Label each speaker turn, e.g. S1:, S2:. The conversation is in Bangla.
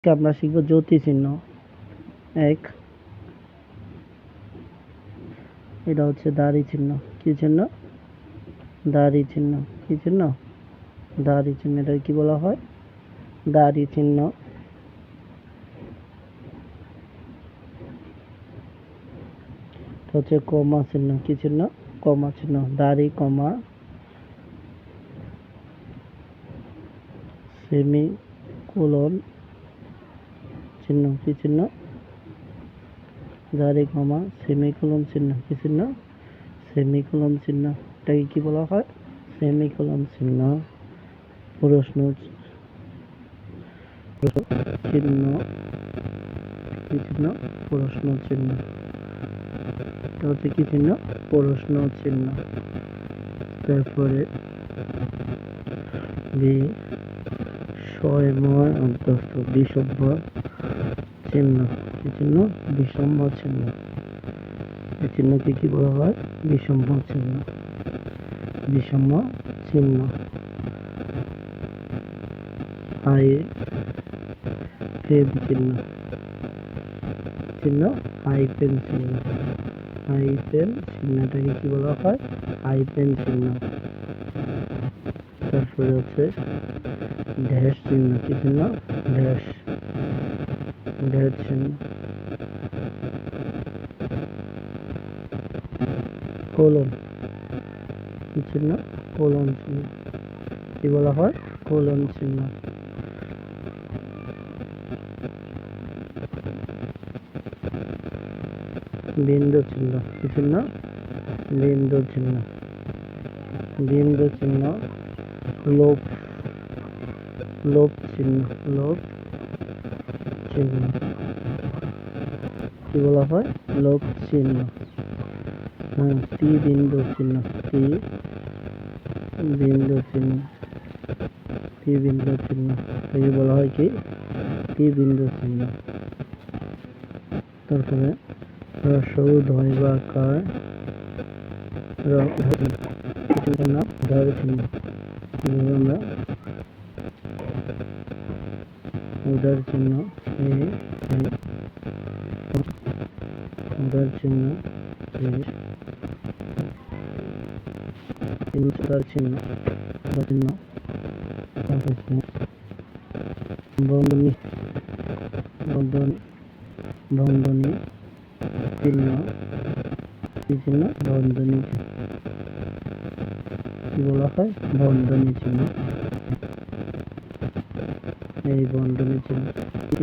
S1: আজকে আমরা শিখব জ্যোতি চিহ্ন। এক। এটা হচ্ছে দাড়ি চিহ্ন। কি চিহ্ন? দাড়ি চিহ্ন। কি চিহ্ন? দাড়ি চিহ্ন। এটা কি বলা হয়? দাড়ি চিহ্ন। হচ্ছে কমা চিহ্ন। কি চিহ্ন? কমা চিহ্ন। দাড়ি, কমা। সেমি কোলন চিহ্ন, কি চিহ্ন? দাড়ি কমা সেমিকোলন চিহ্ন, কি চিহ্ন? সেমিকোলন চিহ্ন। এটাকে কি বলা হয়? সেমিকোলন চিহ্ন। প্রশ্ন চিহ্ন, কি চিহ্ন? প্রশ্ন চিহ্ন। এটা হচ্ছে কি চিহ্ন? প্রশ্ন চিহ্ন। তারপরে বি ছয়ময় অন্তস্থ বিষম্ভ চিহ্ন চিহ্ন চিহ্ন এই চিহ্নকে কি বলা হয়? বিষম্ভ চিহ্ন চিহ্ন ফেম চিহ্ন। চিহ্ন হাই পেন চিহ্ন। হাই পেন চিহ্নটাকে কি বলা হয়? হাই পেন চিহ্ন। তারপরে হচ্ছে ড্যাশ চিহ্ন। কি চিহ্ন? ড্যাশ চিহ্ন কোলন। কি চিহ্ন? কোলন চিহ্ন। কি বলা হয়? কোলন চিহ্ন। বিন্দু চিহ্ন। কি চিহ্ন? বিন্দু চিহ্ন। বিন্দু চিহ্ন। লোপ লোপ চিহ্ন। লোপ চিহ্ন। কি বলা হয়? লোক চিহ্ন। হ্যাঁ টি বিন্দু চিহ্ন। টি বিন্দু চিহ্ন। টি বিন্দু চিহ্ন। এই বলা হয় কি? টি বিন্দু চিহ্ন। তারপরে রসৌ ধয় বা কার চিহ্ন। আমরা উদার চিহ্ন উদার চিহ্ন উদার চিহ্ন চিহ্ন বন্ধনী বন্ধনী বন্ধনী চিহ্ন চিহ্ন? বলা হয়? বন্ধনী চিহ্ন। এই বন্ধনী চিহ্ন